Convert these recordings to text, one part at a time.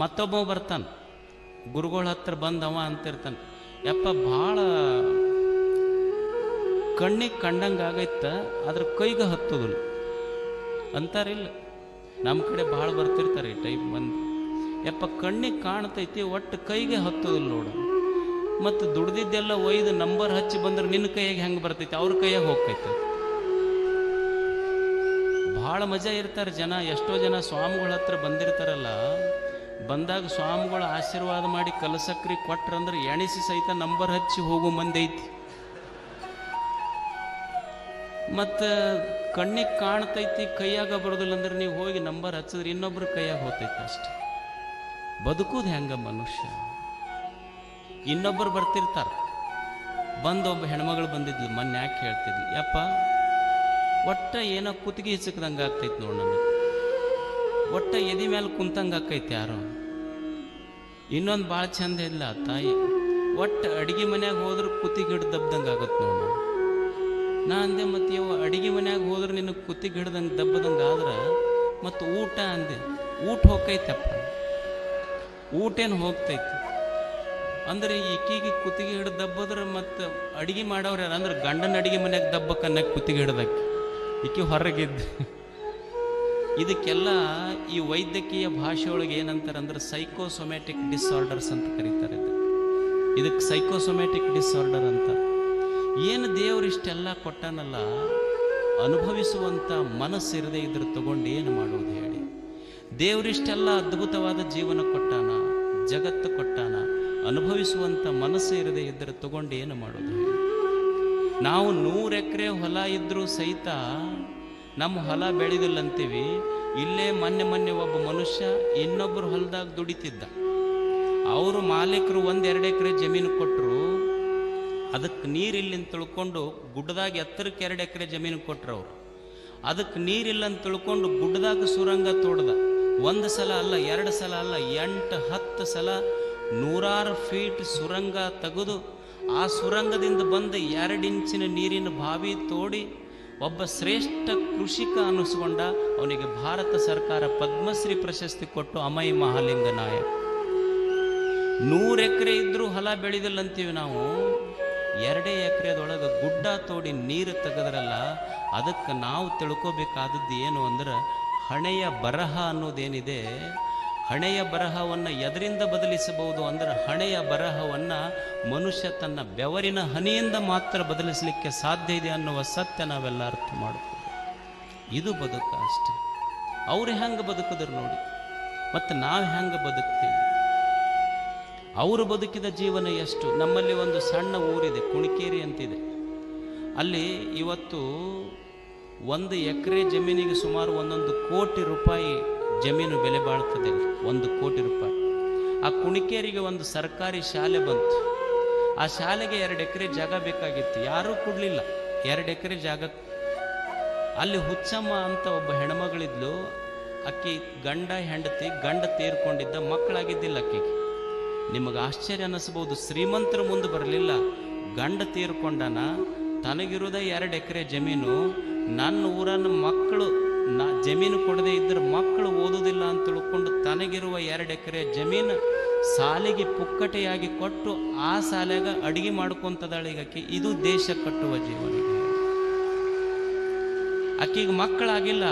ಮತ್ತೊಬ್ಬ ಬರ್ತಾನೆ, ಗುರುಗಳ ಹತ್ರ ಬಂದವ ಅಂತಿರ್ತಾನೆ. ಯಪ್ಪ, ಭಾಳ ಕಣ್ಣಿಗೆ ಕಂಡಂಗೆ ಆಗೈತ ಅದ್ರ ಕೈಗೆ ಹತ್ತೋದಿಲ್ಲ. ಅಂತಾರಿಲ್ಲ ನಮ್ಮ ಕಡೆ ಭಾಳ ಬರ್ತಿರ್ತಾರೆ ಈ ಟೈಪ್ ಬಂದು ಯಪ್ಪ, ಕಣ್ಣಿಗೆ ಕಾಣ್ತೈತಿ, ಒಟ್ಟು ಕೈಗೆ ಹತ್ತೋದಿಲ್ಲ ನೋಡು. ಮತ್ತು ದುಡ್ದಿದ್ದೆಲ್ಲ ಒಯ್ದು ನಂಬರ್ ಹಚ್ಚಿ ಬಂದ್ರೆ ನಿನ್ನ ಕೈಯಾಗೆ ಹೆಂಗೆ ಬರ್ತೈತಿ? ಅವ್ರ ಕೈಯಾಗ ಹೋಗ್ತೈತೆ. ಭಾಳ ಮಜಾ ಇರ್ತಾರೆ ಜನ, ಎಷ್ಟೋ ಜನ ಸ್ವಾಮಿಗಳ ಹತ್ರ ಬಂದಿರ್ತಾರಲ್ಲ ಬಂದಾಗ ಸ್ವಾಮಿಗಳ ಆಶೀರ್ವಾದ ಮಾಡಿ ಕಲಸಕ್ರಿ ಕೊಟ್ರಂದ್ರೆ ಎಣಿಸಿ ಸಹಿತ ನಂಬರ್ ಹಚ್ಚಿ ಹೋಗೋ ಮಂದಿ ಐತಿ. ಮತ್ತು ಕಣ್ಣಿಗೆ ಕಾಣ್ತೈತಿ, ಕೈಯಾಗ ಬರೋದಿಲ್ಲ ಅಂದ್ರೆ ನೀವು ಹೋಗಿ ನಂಬರ್ ಹಚ್ಚಿದ್ರೆ ಇನ್ನೊಬ್ರ ಕೈಯಾಗ ಹೋಗ್ತೈತೆ ಅಷ್ಟೆ. ಬದುಕುದು ಹೆಂಗ ಮನುಷ್ಯ? ಇನ್ನೊಬ್ಬರು ಬರ್ತಿರ್ತಾರೆ. ಬಂದು ಒಬ್ಬ ಹೆಣ್ಮಗಳು ಬಂದಿದ್ಲು, ಮೊನ್ನೆ ಯಾಕೆ ಹೇಳ್ತಿದ್ಲು, ಯಪ್ಪ, ಒಟ್ಟ ಏನೋ ಕುತ್ತಿಗೆ ಹಿಚಕ್ದಂಗೆ ಆಗ್ತೈತಿ ನೋಡಿ ನನಗೆ. ಒಟ್ಟ ಎದಿ ಮೇಲೆ ಕುಂತಂಗೆ ಆಕೈತಿ ಯಾರು. ಇನ್ನೊಂದು ಭಾಳ ಚಂದ ಇಲ್ಲ ತಾಯಿ. ಒಟ್ಟು ಅಡಿಗೆ ಮನ್ಯಾಗ ಹೋದ್ರೆ ಕುತ್ತಿ ಗಿಡ ದಬ್ದಂಗೆ ಆಗತ್ತೆ ನೋಡು ನಾ ಅಂದೆ, ಮತ್ತೆ ಇವ ಅಡಿಗೆ ಮನ್ಯಾಗ ಹೋದ್ರೆ ನಿನಗೆ ಕುತ್ತಿ ಹಿಡ್ದಂಗೆ ದಬ್ಬದಂಗೆ ಆದ್ರೆ? ಮತ್ತು ಊಟ ಅಂದೆ, ಊಟ ಹೋಗೈತಪ್ಪ ಊಟೇನು ಹೋಗ್ತೈತಿ. ಅಂದ್ರೆ ಈಕಿಗೆ ಕುತ್ತಿಗೆ ಹಿಡ್ದು ದಬ್ಬದ್ರೆ ಮತ್ತು ಅಡಿಗೆ ಮಾಡೋರು ಯಾರು? ಅಂದ್ರೆ ಗಂಡನ ಅಡಿಗೆ ಮನ್ಯಾಗ ದಬ್ಬಕ್ಕನ್ನ ಕುತ್ತಿಗೆ ಹಿಡ್ದಕ್ಕೆ ಈಕೆ ಹೊರಗಿದ್ದು ಇದಕ್ಕೆಲ್ಲ ಈ ವೈದ್ಯಕೀಯ ಭಾಷೆಯೊಳಗೆ ಏನಂತಾರೆ ಅಂದ್ರೆ ಸೈಕೋಸೊಮ್ಯಾಟಿಕ್ ಡಿಸಾರ್ಡರ್ಸ್ ಅಂತ ಕರೀತಾರೆ ಇದಕ್ಕೆ ಸೈಕೋಸೊಮ್ಯಾಟಿಕ್ ಡಿಸಾರ್ಡರ್ ಅಂತ. ಏನು ದೇವ್ರು ಇಷ್ಟೆಲ್ಲ ಕೊಟ್ಟನಲ್ಲ ಅನುಭವಿಸುವಂಥ ಮನಸ್ಸು ಇದ್ರ ಇದ್ರೆ ತಗೊಂಡು ಏನು ಮಾಡೋದು ಹೇಳಿ. ದೇವರಿಷ್ಟೆಲ್ಲ ಅದ್ಭುತವಾದ ಜೀವನ ಕೊಟ್ಟಾನ, ಜಗತ್ತು ಕೊಟ್ಟಾನ ಅನುಭವಿಸುವಂಥ ಮನಸ್ಸು ಇರದೇ ಇದ್ದರೆ ತಗೊಂಡು ಏನು ಮಾಡೋದು ಹೇಳಿ. ನಾವು ನೂರು ಎಕರೆ ಹೊಲ ಇದ್ದರೂ ಸಹಿತ ನಮ್ಮ ಹೊಲ ಬೆಳೆದಿಲ್ಲ ಅಂತೀವಿ ಇಲ್ಲೇ ಮೊನ್ನೆ ಮೊನ್ನೆ ಒಬ್ಬ ಮನುಷ್ಯ ಇನ್ನೊಬ್ಬರು ಹೊಲದಾಗ ದುಡಿತಿದ್ದ. ಅವರು ಮಾಲೀಕರು ಒಂದು ಎರಡು ಎಕರೆ ಜಮೀನು ಕೊಟ್ಟರು ಅದಕ್ಕೆ ಅಂತ ತಿಳ್ಕೊಂಡು ಗುಡ್ಡದಾಗ ಎತ್ತರಕ್ಕೆ ಎರಡು ಎಕರೆ ಜಮೀನು ಕೊಟ್ಟರು ಅವರು. ಅದಕ್ಕೆ ನೀರಿಲ್ಲ ಅಂತ ತಿಳ್ಕೊಂಡು ಗುಡ್ಡದಾಗ ಸುರಂಗ ತೋಡ್ದ. ಒಂದು ಸಲ ಅಲ್ಲ, ಎರಡು ಸಲ ಅಲ್ಲ, ಎಂಟು, ಹತ್ತು ಸಲ ನೂರಾರು ಫೀಟ್ ಸುರಂಗ ತೆಗೆದು ಆ ಸುರಂಗದಿಂದ ಬಂದು ಎರಡು ಇಂಚಿನ ನೀರಿನ ಬಾವಿ ತೋಡಿ ಒಬ್ಬ ಶ್ರೇಷ್ಠ ಕೃಷಿಕ ಅನ್ನಿಸ್ಕೊಂಡ ಅವನಿಗೆ ಭಾರತ ಸರ್ಕಾರ ಪದ್ಮಶ್ರೀ ಪ್ರಶಸ್ತಿ ಕೊಟ್ಟು ಅಮಯ ಮಹಾಲಿಂಗ ನಾಯಕ್. ನೂರು ಎಕರೆ ಇದ್ದರೂ ಹೊಲ ಬೆಳೆದಿಲ್ಲ ಅಂತೀವಿ ನಾವು. ಎರಡೇ ಎಕರೆದೊಳಗೆ ಗುಡ್ಡ ತೋಡಿ ನೀರು ತೆಗೆದ್ರಲ್ಲ, ಅದಕ್ಕೆ ನಾವು ತಿಳ್ಕೊಬೇಕಾದದ್ದು ಏನು ಅಂದ್ರೆ ಹಣೆಯ ಬರಹ ಅನ್ನೋದೇನಿದೆ. ಹಣೆಯ ಬರಹವನ್ನು ಎದರಿಂದ ಬದಲಿಸಬಹುದು ಅಂದರೆ ಹಣೆಯ ಬರಹವನ್ನು ಮನುಷ್ಯ ತನ್ನ ಬೆವರಿನ ಹನಿಯಿಂದ ಮಾತ್ರ ಬದಲಿಸಲಿಕ್ಕೆ ಸಾಧ್ಯ ಇದೆ ಅನ್ನುವ ಸತ್ಯ ನಾವೆಲ್ಲ ಅರ್ಥ ಮಾಡಬಹುದು ಇದು ಬದುಕ ಅಷ್ಟೆ. ಅವ್ರು ಹೆಂಗೆ ಬದುಕಿದ್ರು ನೋಡಿ. ಮತ್ತು ನಾವು ಹೆಂಗೆ ಬದುಕ್ತೀವಿ? ಅವರು ಬದುಕಿದ ಜೀವನ ಎಷ್ಟು? ನಮ್ಮಲ್ಲಿ ಒಂದು ಸಣ್ಣ ಊರಿದೆ, ಕುಣಿಕೇರಿ ಅಂತಿದೆ. ಅಲ್ಲಿ ಇವತ್ತು ಒಂದು ಎಕರೆ ಜಮೀನಿಗೆ ಸುಮಾರು ಒಂದೊಂದು ಕೋಟಿ ರೂಪಾಯಿ ಜಮೀನು ಬೆಲೆ ಬಾಳ್ತದೆ ಒಂದು ಕೋಟಿ ರೂಪಾಯಿ. ಆ ಕುಣಿಕೇರಿಗೆ ಒಂದು ಸರ್ಕಾರಿ ಶಾಲೆ ಬಂತು. ಆ ಶಾಲೆಗೆ ಎರಡು ಎಕರೆ ಜಾಗ ಬೇಕಾಗಿತ್ತು. ಯಾರೂ ಕೊಡಲಿಲ್ಲ. ಎರಡು ಎಕರೆ ಜಾಗ. ಅಲ್ಲಿ ಹುಚ್ಚಮ್ಮ ಅಂತ ಒಬ್ಬ ಹೆಣ್ಮಗಳಿದ್ಲು. ಅಕ್ಕಿ ಗಂಡ, ಹೆಂಡತಿ, ಗಂಡ ತೀರ್ಕೊಂಡಿದ್ದ, ಮಕ್ಕಳಾಗಿದ್ದಿಲ್ಲ ಅಕ್ಕಿಗೆ ನಿಮಗೆ ಆಶ್ಚರ್ಯ ಅನ್ನಿಸ್ಬೋದು ಶ್ರೀಮಂತರ ಮುಂದೆ ಬರಲಿಲ್ಲ. ಗಂಡ ತೀರ್ಕೊಂಡನ. ತನಗಿರೋದ ಎರಡು ಎಕರೆ ಜಮೀನು. ನನ್ನ ಊರನ್ನು ಮಕ್ಕಳು ನಾ ಜಮೀನು ಕೊಡದೇ ಇದ್ದರೆ ಮಕ್ಕಳು ಓದೋದಿಲ್ಲ ಅಂತ ತಿಳ್ಕೊಂಡು ತನಗಿರುವ ಎರಡು ಎಕರೆ ಜಮೀನು ಸಾಲಿಗೆ ಪುಕ್ಕಟೆಯಾಗಿ ಕೊಟ್ಟು ಆ ಸಾಲಾಗ ಅಡುಗೆ ಮಾಡ್ಕೊಂತದಾಳೆ ಈಗ ಅಕ್ಕಿ ಇದು ದೇಶ ಕಟ್ಟುವ ಜೀವನ ಅಕ್ಕಿಗೆ ಮಕ್ಕಳಾಗಿಲ್ಲ.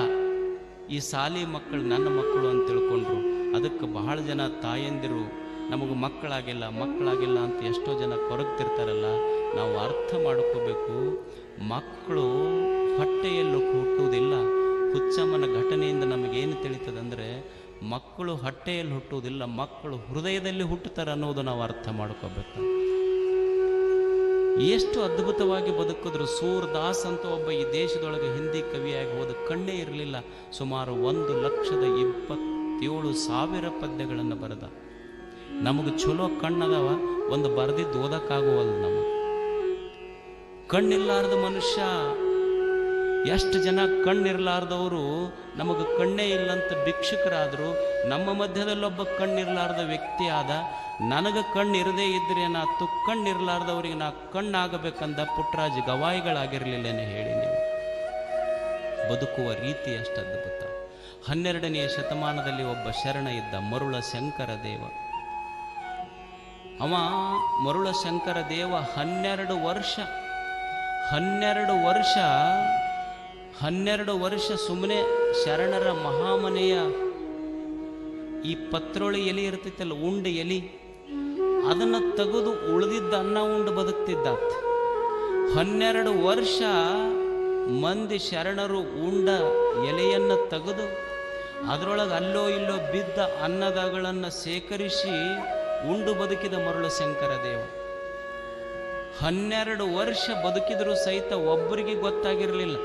ಈ ಸಾಲಿ ಮಕ್ಕಳು ನನ್ನ ಮಕ್ಕಳು ಅಂತ ತಿಳ್ಕೊಂಡ್ರು. ಅದಕ್ಕೆ ಬಹಳ ಜನ ತಾಯಂದಿರು ನಮಗೆ ಮಕ್ಕಳಾಗಿಲ್ಲ ಮಕ್ಕಳಾಗಿಲ್ಲ ಅಂತ ಎಷ್ಟೋ ಜನ ಕೊರಗ್ತಿರ್ತಾರಲ್ಲ. ನಾವು ಅರ್ಥ ಮಾಡ್ಕೋಬೇಕು. ಮಕ್ಕಳು ಹೊಟ್ಟೆಯಲ್ಲೂ ಹುಟ್ಟುವುದಿಲ್ಲ ಹುಚ್ಚಮ್ಮನ ಘಟನೆಯಿಂದ ನಮಗೇನು ತಿಳಿತದಂದರೆ, ಮಕ್ಕಳು ಹೊಟ್ಟೆಯಲ್ಲಿ ಹುಟ್ಟುವುದಿಲ್ಲ, ಮಕ್ಕಳು ಹೃದಯದಲ್ಲಿ ಹುಟ್ಟುತ್ತಾರೆ ಅನ್ನೋದು ನಾವು ಅರ್ಥ ಮಾಡ್ಕೋಬೇಕು. ಎಷ್ಟು ಅದ್ಭುತವಾಗಿ ಬದುಕಿದ್ರು, ಸೂರ್ದಾಸ್ ಅಂತ ಒಬ್ಬ ಈ ದೇಶದೊಳಗೆ ಹಿಂದಿ ಕವಿಯಾಗಿ ಹೋದ ಕಣ್ಣೇ ಇರಲಿಲ್ಲ. ಸುಮಾರು ಒಂದು ಲಕ್ಷದ ಇಪ್ಪತ್ತೇಳು ಸಾವಿರ ಪದ್ಯಗಳನ್ನು ಬರೆದ. ನಮಗೆ ಚಲೋ ಕಣ್ಣದವ, ಒಂದು ಬರೆದಿದ್ದು ಓದಕ್ಕಾಗುವಲ್ಲ ನಮಗೆ. ಕಣ್ಣಿಲ್ಲಾರದ ಮನುಷ್ಯ ಎಷ್ಟು ಜನ ಕಣ್ಣಿರ್ಲಾರ್ದವರು ನಮಗೆ ಕಣ್ಣೇ ಇಲ್ಲಂತ ಭಿಕ್ಷುಕರಾದರು, ನಮ್ಮ ಮಧ್ಯದಲ್ಲೊಬ್ಬ ಕಣ್ಣಿರ್ಲಾರ್ದ ವ್ಯಕ್ತಿ ಆದ, ನನಗೆ ಕಣ್ಣಿರದೇ ಇದ್ದರೆ ನಾತು ಕಣ್ಣಿರ್ಲಾರ್ದವ್ರಿಗೆ ನಾ ಕಣ್ಣಾಗಬೇಕಂದ ಪುಟ್ಟರಾಜ್ ಗವಾಯಿಗಳಾಗಿರಲಿಲ್ಲ ಹೇಳಿ ನೀವು. ಬದುಕುವ ರೀತಿ ಅಷ್ಟು ಅದ್ಭುತ. ಹನ್ನೆರಡನೆಯ ಶತಮಾನದಲ್ಲಿ ಒಬ್ಬ ಶರಣ ಇದ್ದ ಮರುಳ ಶಂಕರ ದೇವ. ಅವ ಮರುಳ ಶಂಕರ ದೇವ ಹನ್ನೆರಡು ವರ್ಷ ಹನ್ನೆರಡು ವರ್ಷ ಹನ್ನೆರಡು ವರ್ಷ ಸುಮ್ಮನೆ ಶರಣರ ಮಹಾಮನೆಯ ಈ ಪತ್ರೊಳಿ ಎಲೆ ಇರ್ತೈತಲ್ಲ, ಉಂಡ ಎಲಿ, ಅದನ್ನು ತೆಗೆದು ಉಳಿದಿದ್ದ ಅನ್ನ ಉಂಡು ಬದುಕ್ತಿದ್ದ ಹನ್ನೆರಡು ವರ್ಷ ಮಂದಿ ಶರಣರು ಉಂಡ ಎಲೆಯನ್ನು ತೆಗೆದು ಅದರೊಳಗೆ ಅಲ್ಲೋ ಇಲ್ಲೋ ಬಿದ್ದ ಅನ್ನದಗಳನ್ನು ಸೇಕರಿಸಿ ಉಂಡು ಬದುಕಿದ ಮರುಳ ಶಂಕರ ದೇವ. ಹನ್ನೆರಡು ವರ್ಷ ಬದುಕಿದರೂ ಸಹಿತ ಒಬ್ಬರಿಗೆ ಗೊತ್ತಾಗಿರಲಿಲ್ಲ.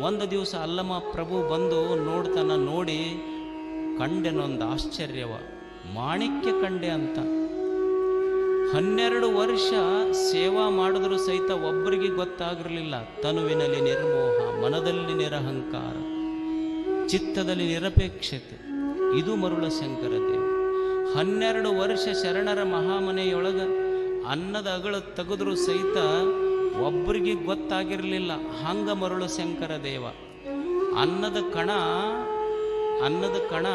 ಒಂದು ದಿವಸ ಅಲ್ಲಮ್ಮ ಪ್ರಭು ಬಂದು ನೋಡ್ತಾನ ನೋಡಿ, ಕಂಡೆನೊಂದು ಆಶ್ಚರ್ಯವ. ಮಾಣಿಕ್ಯ ಕಂಡೆ ಅಂತ. ಹನ್ನೆರಡು ವರ್ಷ ಸೇವಾ ಮಾಡಿದ್ರು ಸಹಿತ ಒಬ್ಬರಿಗೆ ಗೊತ್ತಾಗಿರಲಿಲ್ಲ. ತನುವಿನಲ್ಲಿ ನಿರ್ಮೋಹ, ಮನದಲ್ಲಿ ನಿರಹಂಕಾರ, ಚಿತ್ತದಲ್ಲಿ ನಿರಪೇಕ್ಷತೆ. ಇದು ಮರುಳ ಶಂಕರ ದೇವ. ಹನ್ನೆರಡು ವರ್ಷ ಶರಣರ ಮಹಾಮನೆಯೊಳಗೆ ಅನ್ನದ ಅಗಳ ತೆಗೆದ್ರೂ ಸಹಿತ ಒಬ್ಬರಿಗೆ ಗೊತ್ತಾಗಿರಲಿಲ್ಲ. ಹಂಗ ಮರುಳು ಶಂಕರ ದೇವ. ಅನ್ನದ ಕಣ ಅನ್ನದ ಕಣ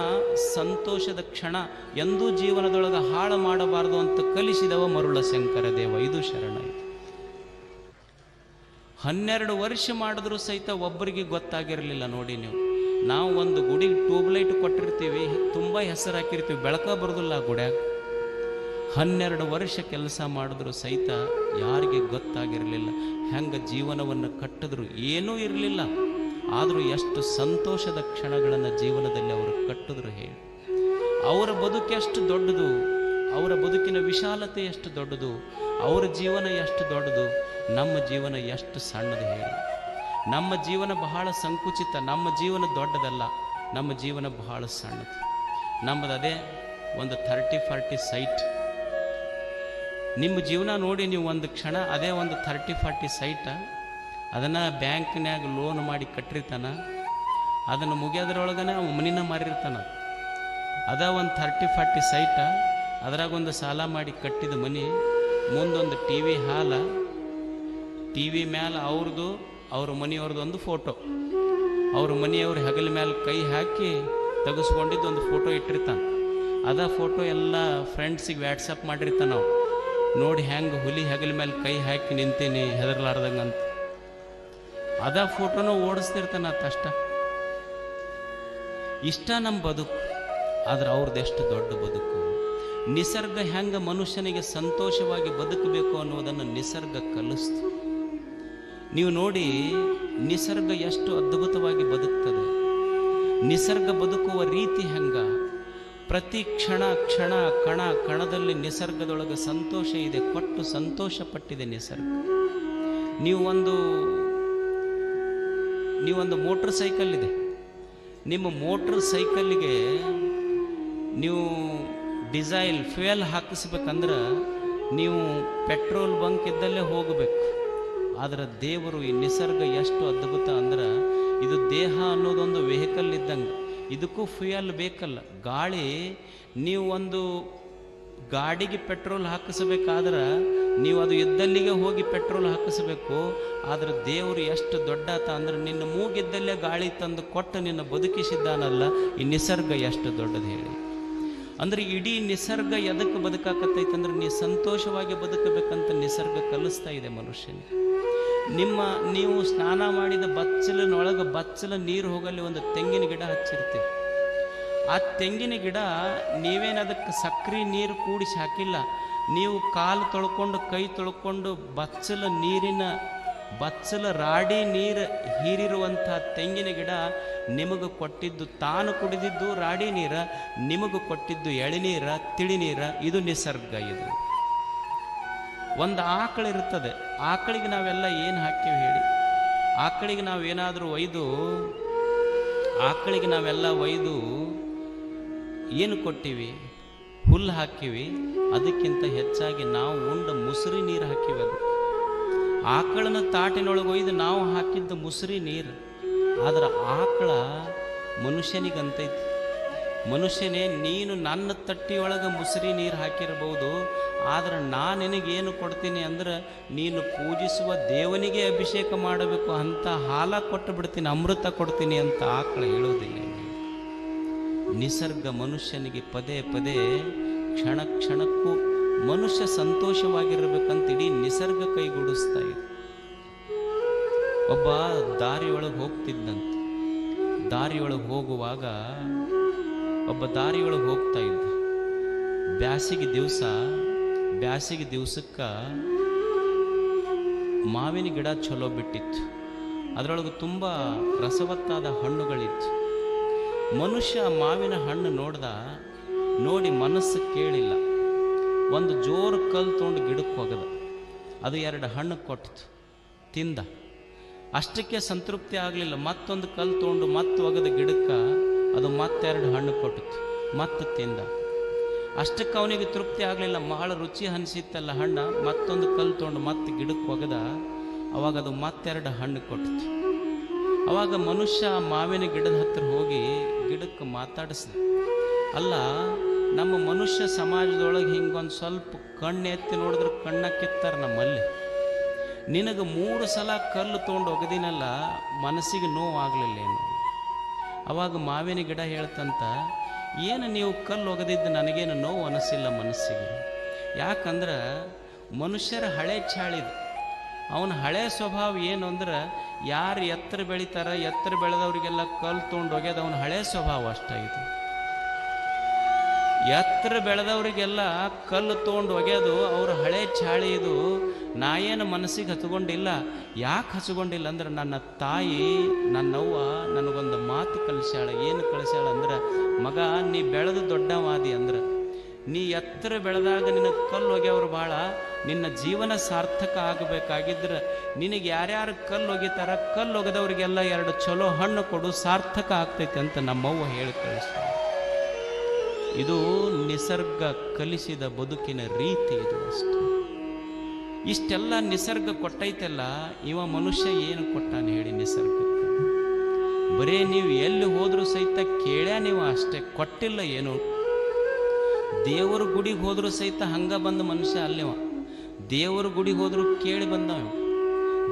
ಸಂತೋಷದ ಕ್ಷಣ. ಎಂದೂ ಜೀವನದೊಳಗೆ ಹಾಳು ಮಾಡಬಾರದು ಅಂತ ಕಲಿಸಿದವ ಮರುಳ ಶಂಕರ ದೇವ. ಇದು ಶರಣ ಇದು. ಹನ್ನೆರಡು ವರ್ಷ ಮಾಡಿದ್ರೂ ಸಹಿತ ಒಬ್ಬರಿಗೆ ಗೊತ್ತಾಗಿರಲಿಲ್ಲ ನೋಡಿ ನೀವು. ನಾವು ಒಂದು ಗುಡಿಗೆ ಟ್ಯೂಬ್ಲೈಟ್ ಕೊಟ್ಟಿರ್ತೀವಿ, ತುಂಬ ಹೆಸರು ಹಾಕಿರ್ತೀವಿ ಬೆಳಕ ಬರೋದಿಲ್ಲ ಗುಡ್ಯಾಗ. ಹನ್ನೆರಡು ವರ್ಷ ಕೆಲಸ ಮಾಡಿದ್ರು ಸಹಿತ ಯಾರಿಗೆ ಗೊತ್ತಾಗಿರಲಿಲ್ಲ. ಹೆಂಗೆ ಜೀವನವನ್ನು ಕಟ್ಟಿದ್ರು ಏನೂ ಇರಲಿಲ್ಲ. ಆದರೂ ಎಷ್ಟು ಸಂತೋಷದ ಕ್ಷಣಗಳನ್ನು ಜೀವನದಲ್ಲಿ ಅವರು ಕಟ್ಟಿದ್ರು ಹೇಳಿ. ಅವರ ಬದುಕು ಎಷ್ಟು ದೊಡ್ಡದು. ಅವರ ಬದುಕಿನ ವಿಶಾಲತೆ ಎಷ್ಟು ದೊಡ್ಡದು. ಅವರ ಜೀವನ ಎಷ್ಟು ದೊಡ್ಡದು. ನಮ್ಮ ಜೀವನ ಎಷ್ಟು ಸಣ್ಣದು ಹೇಳಿ. ನಮ್ಮ ಜೀವನ ಬಹಳ ಸಂಕುಚಿತ. ನಮ್ಮ ಜೀವನ ದೊಡ್ಡದಲ್ಲ. ನಮ್ಮ ಜೀವನ ಬಹಳ ಸಣ್ಣದು. ನಮ್ಮದು ಅದೇ ಒಂದು ಥರ್ಟಿ ಫಾರ್ಟಿ ಸೈಟ್. ನಿಮ್ಮ ಜೀವನ ನೋಡಿ ನೀವು ಒಂದು ಕ್ಷಣ ಅದೇ ಒಂದು ಥರ್ಟಿ ಫಾರ್ಟಿ ಸೈಟ ಅದನ್ನು ಬ್ಯಾಂಕ್ನ್ಯಾಗ ಲೋನ್ ಮಾಡಿ ಕಟ್ಟಿರ್ತಾನೆ. ಅದನ್ನು ಮುಗಿಯೋದ್ರೊಳಗನೆ ಅವ ಮನಿನ ಮಾರಿರ್ತಾನ ಅದ ಒಂದು ಥರ್ಟಿ ಫಾರ್ಟಿ ಸೈಟ ಅದ್ರಾಗ ಒಂದು ಸಾಲ ಮಾಡಿ ಕಟ್ಟಿದ ಮನಿ, ಮುಂದೊಂದು ಟಿ ವಿ ಹಾಲ ಟಿ ವಿ ಮ್ಯಾಲೆ ಅವ್ರದ್ದು ಅವ್ರ ಮನೆಯವ್ರದ್ದು ಒಂದು ಫೋಟೋ ಅವ್ರ ಮನೆಯವ್ರ ಹೆಗಲ ಮೇಲೆ ಕೈ ಹಾಕಿ ತೆಗೆಸ್ಕೊಂಡಿದ್ದು ಒಂದು ಫೋಟೋ ಇಟ್ಟಿರ್ತಾನೆ. ಅದ ಫೋಟೋ ಎಲ್ಲ ಫ್ರೆಂಡ್ಸಿಗೆ ವ್ಯಾಟ್ಸಪ್ ಮಾಡಿರ್ತಾನೆ ನಾವು ನೋಡಿ ಹೆಂಗೆ ಹುಲಿ ಹೆಗಲ ಮೇಲೆ ಕೈ ಹಾಕಿ ನಿಂತೀನಿ, ಹೆದರ್ಲಾರ್ದಂಗಂತ. ಅದ ಫೋಟೋನ ಓಡಿಸ್ತಿರ್ತಾನ ಅಷ್ಟ. ಇಷ್ಟ ನಮ್ಮ ಬದುಕು, ಆದ್ರೆ ಅವ್ರದ್ದು ಎಷ್ಟು ದೊಡ್ಡ ಬದುಕು. ನಿಸರ್ಗ ಹೆಂಗೆ ಮನುಷ್ಯನಿಗೆ ಸಂತೋಷವಾಗಿ ಬದುಕಬೇಕು ಅನ್ನೋದನ್ನು ನಿಸರ್ಗ ಕಲಿಸ್ತು. ನೀವು ನೋಡಿ, ನಿಸರ್ಗ ಎಷ್ಟು ಅದ್ಭುತವಾಗಿ ಬದುಕ್ತದೆ. ನಿಸರ್ಗ ಬದುಕುವ ರೀತಿ ಹೆಂಗ? ಪ್ರತಿ ಕ್ಷಣ ಕ್ಷಣ ಕಣ ಕಣದಲ್ಲಿ ನಿಸರ್ಗದೊಳಗೆ ಸಂತೋಷ ಇದೆ, ಕೊಟ್ಟು ಸಂತೋಷ ಪಟ್ಟಿದೆ ನಿಸರ್ಗ. ನೀವು ಒಂದು ನೀವೊಂದು ಮೋಟ್ರ್ ಸೈಕಲ್ ಇದೆ. ನಿಮ್ಮ ಮೋಟ್ರ್ ಸೈಕಲ್ಗೆ ನೀವು ಡಿಸೈಲ್ ಫ್ಯೂಯಲ್ ಹಾಕಿಸ್ಬೇಕಂದ್ರೆ ನೀವು ಪೆಟ್ರೋಲ್ ಬಂಕ್ ಇದ್ದಲ್ಲೇ ಹೋಗಬೇಕು. ಆದರೆ ದೇವರು ಈ ನಿಸರ್ಗ ಎಷ್ಟು ಅದ್ಭುತ ಅಂದ್ರೆ ಇದು ದೇಹ ಅನ್ನೋದೊಂದು ವೆಹಿಕಲ್ ಇದ್ದಂಗೆ. ಇದಕ್ಕೂ ಫ್ಯೂಯಲ್ ಬೇಕಲ್ಲ. ಗಾಳಿ, ನೀವು ಒಂದು ಗಾಡಿಗೆ ಪೆಟ್ರೋಲ್ ಹಾಕಿಸಬೇಕಾದ್ರೆ ನೀವು ಅದು ಇದ್ದಲ್ಲಿಗೆ ಹೋಗಿ ಪೆಟ್ರೋಲ್ ಹಾಕಿಸಬೇಕು. ಆದರೆ ದೇವರು ಎಷ್ಟು ದೊಡ್ಡಾತ ಅಂದ್ರೆ ನಿನ್ನ ಮೂಗಿದ್ದಲ್ಲೇ ಗಾಳಿ ತಂದು ಕೊಟ್ಟು ನಿನ್ನ ಬದುಕಿಸಿದ್ದಾನಲ್ಲ, ಈ ನಿಸರ್ಗ ಎಷ್ಟು ದೊಡ್ಡದು ಹೇಳಿ. ಅಂದ್ರೆ ಇಡೀ ನಿಸರ್ಗ ಎದಕ್ಕೆ ಬದುಕಾಕತ್ತೈತೆ ಅಂದ್ರೆ ನೀ ಸಂತೋಷವಾಗಿ ಬದುಕಬೇಕಂತ ನಿಸರ್ಗ ಕಲಿಸ್ತಾ ಇದೆ ಮನುಷ್ಯನಿಗೆ. ನಿಮ್ಮ ನೀವು ಸ್ನಾನ ಮಾಡಿದ ಬಚ್ಚಲಿನೊಳಗೆ ಬಚ್ಚಲ ನೀರು ಹೋಗಲಿ ಒಂದು ತೆಂಗಿನ ಗಿಡ ಹಚ್ಚಿರ್ತೀವಿ. ಆ ತೆಂಗಿನ ಗಿಡ ನೀವೇನು ಅದಕ್ಕೆ ಸಕ್ರೆ ನೀರು ಕೂಡಿಸಿ ಹಾಕಿಲ್ಲ, ನೀವು ಕಾಲು ತೊಳ್ಕೊಂಡು ಕೈ ತೊಳ್ಕೊಂಡು ಬಚ್ಚಲ ನೀರಿನ ಬಚ್ಚಲ ರಾಡಿ ನೀರು ಹೀರಿರುವಂಥ ತೆಂಗಿನ ಗಿಡ ನಿಮಗೆ ಕೊಟ್ಟಿದ್ದು ತಾನು ಕುಡಿದಿದ್ದು ರಾಡಿ ನೀರ, ನಿಮಗೆ ಕೊಟ್ಟಿದ್ದು ಎಳೆನೀರ ತಿಳಿನೀರ ಇದು ನಿಸರ್ಗ ಇದು. ಒಂದು ಆಕಳು ಇರ್ತದೆ ಆಕಳಿಗೆ ನಾವೆಲ್ಲ ಏನು ಹಾಕಿವಿ ಹೇಳಿ? ಆಕಳಿಗೆ ನಾವೇನಾದರೂ ಒಯ್ದು, ಆಕಳಿಗೆ ನಾವೆಲ್ಲ ಒಯ್ದು ಏನು ಕೊಟ್ಟಿವಿ? ಹುಲ್ಲು ಹಾಕಿವಿ ಅದಕ್ಕಿಂತ ಹೆಚ್ಚಾಗಿ ನಾವು ಉಂಡ ಮುಸುರಿ ನೀರು ಹಾಕಿವಿ ಅದು. ಆಕಳನ ತಾಟಿನೊಳಗೆ ಒಯ್ದು ನಾವು ಹಾಕಿದ್ದು ಮುಸುರಿ ನೀರು. ಆದ್ರೆ ಆಕಳ ಮನುಷ್ಯನಿಗಂತೈತಿ. ಮನುಷ್ಯನೇ, ನೀನು ನನ್ನ ತಟ್ಟಿಯೊಳಗೆ ಮುಸುರಿ ನೀರು ಹಾಕಿರ್ಬೋದು ಆದರೆ ನಾನು ನಿನಗೇನು ಕೊಡ್ತೀನಿ ಅಂದ್ರೆ ನೀನು ಪೂಜಿಸುವ ದೇವನಿಗೆ ಅಭಿಷೇಕ ಮಾಡಬೇಕು ಅಂತ ಹಾಲ ಕೊಟ್ಟು ಬಿಡ್ತೀನಿ ಅಮೃತ ಕೊಡ್ತೀನಿ ಅಂತ ಆಕಳ ಹೇಳುವುದಿಲ್ಲ ನಿಸರ್ಗ ಮನುಷ್ಯನಿಗೆ ಪದೇ ಪದೇ ಕ್ಷಣ ಕ್ಷಣಕ್ಕೂ ಮನುಷ್ಯ ಸಂತೋಷವಾಗಿರಬೇಕಂತ ಇಡೀ ನಿಸರ್ಗ ಕೈಗೂಡಿಸ್ತಾ ಇದೆ. ಒಬ್ಬ ದಾರಿಯೊಳಗೆ ಹೋಗ್ತಿದ್ದಂತೆ. ದಾರಿಯೊಳಗೆ ಹೋಗುವಾಗ ಒಬ್ಬ ದಾರಿಯೊಳಗೆ ಹೋಗ್ತಾ ಇದ್ದ. ಬ್ಯಾಸಿಗೆ ದಿವಸ, ಬ್ಯಾಸಿಗೆ ದಿವಸಕ್ಕೆ ಮಾವಿನ ಗಿಡ ಚಲೋ ಬಿಟ್ಟಿತ್ತು. ಅದರೊಳಗೆ ತುಂಬ ರಸವತ್ತಾದ ಹಣ್ಣುಗಳಿತ್ತು. ಮನುಷ್ಯ ಮಾವಿನ ಹಣ್ಣು ನೋಡ್ದ, ನೋಡಿ ಮನಸ್ಸು ಕೇಳಿಲ್ಲ. ಒಂದು ಜೋರು ಕಲ್ಲು ತೊಗೊಂಡು ಗಿಡಕ್ಕೆ ಹೋಗದ. ಅದು ಎರಡು ಹಣ್ಣು ಕೊಟ್ಟಿತು ತಿಂದ. ಅಷ್ಟಕ್ಕೆ ಸಂತೃಪ್ತಿ ಆಗಲಿಲ್ಲ. ಮತ್ತೊಂದು ಕಲ್ಲು ತೊಗೊಂಡು ಮತ್ತೆ ಒಗೆದ ಗಿಡಕ್ಕೆ ಅದು ಮತ್ತೆರಡು ಹಣ್ಣು ಕೊಟ್ಟಿತು. ಮತ್ತೆ ತಿಂದ. ಅಷ್ಟಕ್ಕೆ ಅವನಿಗೆ ತೃಪ್ತಿ ಆಗಲಿಲ್ಲ. ಬಹಳ ರುಚಿ ಅನಿಸಿತ್ತಲ್ಲ ಹಣ್ಣ. ಮತ್ತೊಂದು ಕಲ್ಲು ತೊಗೊಂಡು ಮತ್ತೆ ಗಿಡಕ್ಕೆ ಒಗದ. ಅವಾಗ ಅದು ಮತ್ತೆರಡು ಹಣ್ಣು ಕೊಟ್ಟಿತು. ಅವಾಗ ಮನುಷ್ಯ ಮಾವಿನ ಗಿಡದ ಹತ್ತಿರ ಹೋಗಿ ಗಿಡಕ್ಕೆ ಮಾತಾಡಿಸ್ದ. ಅಲ್ಲ, ನಮ್ಮ ಮನುಷ್ಯ ಸಮಾಜದೊಳಗೆ ಹಿಂಗೊಂದು ಸ್ವಲ್ಪ ಕಣ್ಣು ಎತ್ತಿ ನೋಡಿದ್ರೆ ಕಣ್ಣ ಕಿತ್ತಾರೆ ನಮ್ಮಲ್ಲಿ. ನಿನಗೆ ಮೂರು ಸಲ ಕಲ್ಲು ತೊಗೊಂಡು ಒಗದಿನಲ್ಲ, ಮನಸ್ಸಿಗೆ ನೋವಾಗಲಿಲ್ಲ ಏನು? ಅವಾಗ ಮಾವಿನ ಗಿಡ ಹೇಳ್ತಂತ, ಏನು ನೀವು ಕಲ್ಲು ಒಗೆದಿದ್ದು ನನಗೇನು ನೋವು ಅನಿಸಿಲ್ಲ ಮನಸ್ಸಿಗೆ? ಯಾಕಂದ್ರೆ ಮನುಷ್ಯರ ಹಳೆ ಚಾಳಿದು. ಅವನ ಹಳೆ ಸ್ವಭಾವ ಏನು ಅಂದ್ರೆ, ಯಾರು ಎತ್ತರ ಬೆಳಿತಾರ, ಎತ್ತರ ಬೆಳೆದವರಿಗೆಲ್ಲ ಕಲ್ಲು ತೊಗೊಂಡು ಒಗೆದು ಅವನ ಹಳೆ ಸ್ವಭಾವ ಅಷ್ಟಾಗಿದೆ ಎತ್ತರ ಬೆಳೆದವರಿಗೆಲ್ಲ ಕಲ್ಲು ತೊಗೊಂಡು ಒಗೆಯೋದು ಅವ್ರ ಹಳೆ ಚಾಳಿ ಇದು. ನಾ ಏನು ಮನಸ್ಸಿಗೆ ಹಚ್ಕೊಂಡಿಲ್ಲ ಯಾಕೆ ಹಚ್ಕೊಂಡಿಲ್ಲ ಅಂದ್ರೆ ನನ್ನ ತಾಯಿ, ನನ್ನವ್ವ ನನಗೊಂದು ಮಾತು ಕಲಿಸ್ಯಾಳ. ಏನು ಕಲಿಸ್ಯಾಳ ಅಂದ್ರೆ, ಮಗ, ನೀ ಬೆಳೆದು ದೊಡ್ಡವಾದಿ ಅಂದ್ರೆ. ನೀ ಎತ್ತರ ಬೆಳೆದಾಗ ನಿನ್ನ ಕಲ್ಲು ಒಗೆಯವ್ರು ಭಾಳ ನಿನ್ನ ಜೀವನ ಸಾರ್ಥಕ ಆಗಬೇಕಾಗಿದ್ರೆ. ನಿನಗೆ ಯಾರ್ಯಾರು ಕಲ್ಲು ಒಗಿತಾರ, ಕಲ್ಲು ಒಗೆದವ್ರಿಗೆಲ್ಲ ಎರಡು ಚಲೋ ಹಣ್ಣು ಕೊಡು, ಸಾರ್ಥಕ ಆಗ್ತೈತೆ ಅಂತ ನಮ್ಮವ್ವ ಹೇಳಿ ಕಳಿಸ್ತಾಳೆ. ಇದು ನಿಸರ್ಗ ಕಲಿಸಿದ ಬದುಕಿನ ರೀತಿ ಇದು ಅಷ್ಟು. ಇಷ್ಟೆಲ್ಲ ನಿಸರ್ಗ ಕೊಟ್ಟೈತಲ್ಲ, ಇವ ಮನುಷ್ಯ ಏನು ಕೊಟ್ಟಾನೆ ಹೇಳಿ ನಿಸರ್ಗ ಬರೇ ನೀವು ಎಲ್ಲಿ ಹೋದರೂ ಸಹಿತ ಕೇಳ್ಯಾ ನೀವು ಅಷ್ಟೇ, ಕೊಟ್ಟಿಲ್ಲ ಏನು. ದೇವರ ಗುಡಿಗೆ ಹೋದರೂ ಸಹಿತ ಹಂಗ ಬಂದ ಮನುಷ್ಯ ಅಲ್ಲಿವ. ದೇವರ ಗುಡಿಗೆ ಹೋದರೂ ಕೇಳಿ ಬಂದವ.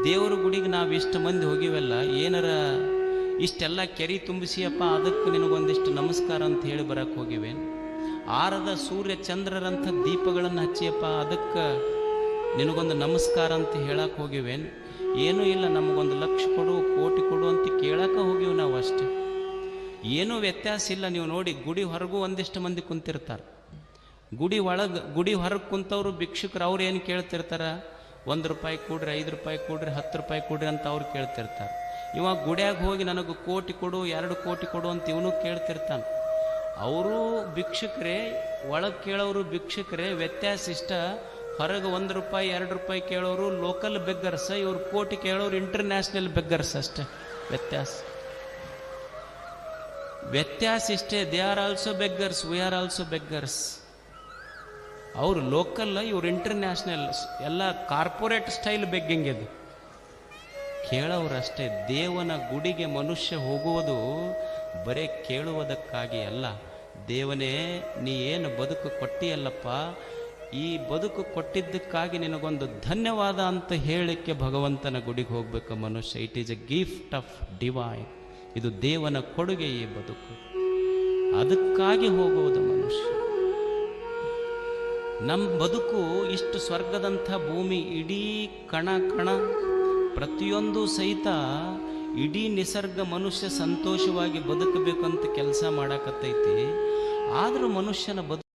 ದೇವರ ಗುಡಿಗೆ ನಾವು ಇಷ್ಟು ಮಂದಿ ಹೋಗಿವೆಲ್ಲ, ಏನಾರ ಇಷ್ಟೆಲ್ಲ ಕೆರಿ ತುಂಬಿಸಿಯಪ್ಪ, ಅದಕ್ಕೆ ನಿನಗೊಂದಿಷ್ಟು ನಮಸ್ಕಾರ ಅಂತ ಹೇಳಿ ಬರಕ್ಕೆ ಹೋಗಿವೇನು? ಆರದ ಸೂರ್ಯ ಚಂದ್ರರಂಥ ದೀಪಗಳನ್ನು ಹಚ್ಚಿಯಪ್ಪ, ಅದಕ್ಕೆ ನಿನಗೊಂದು ನಮಸ್ಕಾರ ಅಂತ ಹೇಳಕ್ಕೆ ಹೋಗಿವೇನು? ಏನೂ ಇಲ್ಲ, ನಮಗೊಂದು ಲಕ್ಷ ಕೊಡು, ಕೋಟಿ ಕೊಡು ಅಂತ ಕೇಳಕ್ಕೆ ಹೋಗಿವಿ ನಾವು ಅಷ್ಟೇ. ಏನೂ ವ್ಯತ್ಯಾಸ ಇಲ್ಲ, ನೀವು ನೋಡಿ ಗುಡಿ ಹೊರಗೂ ಒಂದಿಷ್ಟು ಮಂದಿ ಕುಂತಿರ್ತಾರೆ. ಗುಡಿ ಒಳಗೆ, ಗುಡಿ ಹೊರಗೆ ಕುಂತವ್ರು ಭಿಕ್ಷುಕರು ಅವ್ರು ಏನು ಕೇಳ್ತಿರ್ತಾರೆ? ಒಂದು ರೂಪಾಯಿ ಕೊಡ್ರಿ, ಐದು ರೂಪಾಯಿ ಕೊಡ್ರಿ, ಹತ್ತು ರೂಪಾಯಿ ಕೊಡ್ರಿ ಅಂತ ಅವ್ರು ಕೇಳ್ತಿರ್ತಾರೆ. ಇವಾಗ ಗುಡಿಯಾಗ ಹೋಗಿ ನನಗೆ ಕೋಟಿ ಕೊಡು, ಎರಡು ಕೋಟಿ ಕೊಡು ಅಂತ ಇವನು ಕೇಳ್ತಿರ್ತಾನೆ. ಅವರು ಭಿಕ್ಷುಕರೇ, ಒಳಗೆ ಕೇಳೋರು ಭಿಕ್ಷುಕರೇ, ವ್ಯತ್ಯಾಸ ಇಷ್ಟ. ಹೊರಗೆ ಒಂದು ರೂಪಾಯಿ, ಎರಡು ರೂಪಾಯಿ ಕೇಳೋರು ಲೋಕಲ್ ಬೆಗ್ಗರ್ಸ, ಇವರು ಕೋಟಿ ಕೇಳೋರು ಇಂಟರ್ನ್ಯಾಷನಲ್ ಬೆಗ್ಗರ್ಸ್ ಅಷ್ಟೇ. ವ್ಯತ್ಯಾಸ. ವ್ಯತ್ಯಾಸ ಇಷ್ಟೇ. They are also beggars we are also beggars ಅವರು ಲೋಕಲ್ ಇವರು ಇಂಟರ್ನ್ಯಾಷನಲ್ ಎಲ್ಲ ಕಾರ್ಪೊರೇಟ್ ಸ್ಟೈಲ್ ಬೆಗ್ಗಿಂಗ್ ಇದು. ಕೇಳೋರಷ್ಟೇ ದೇವನ ಗುಡಿಗೆ ಮನುಷ್ಯ ಹೋಗುವುದು ಬರೇ ಕೇಳುವುದಕ್ಕಾಗಿ ಅಲ್ಲ. ದೇವನೇ, ನೀ ಏನು ಬದುಕು ಕೊಟ್ಟಿಯಲ್ಲಪ್ಪ? ಈ ಬದುಕು ಕೊಟ್ಟಿದ್ದಕ್ಕಾಗಿ ನಿನಗೊಂದು ಧನ್ಯವಾದ ಅಂತ ಹೇಳಲಿಕ್ಕೆ ಭಗವಂತನ ಗುಡಿಗೆ ಹೋಗ್ಬೇಕು ಮನುಷ್ಯ. It is a gift of divine ಇದು ದೇವನ ಕೊಡುಗೆ ಈ ಬದುಕು. ಅದಕ್ಕಾಗಿ ಹೋಗುವುದು ಮನುಷ್ಯ. ನಮ್ಮ ಬದುಕು ಇಷ್ಟು ಸ್ವರ್ಗದಂಥ ಭೂಮಿ, ಇಡೀ ಕಣ ಕಣ, ಪ್ರತಿಯೊಂದು ಸಹಿತ ಇಡೀ ನಿಸರ್ಗ ಮನುಷ್ಯ ಸಂತೋಷವಾಗಿ ಬದುಕಬೇಕಂತ ಕೆಲಸ ಮಾಡಾಕತ್ತೈತಿ. ಆದರೂ ಮನುಷ್ಯನ ಬದುಕು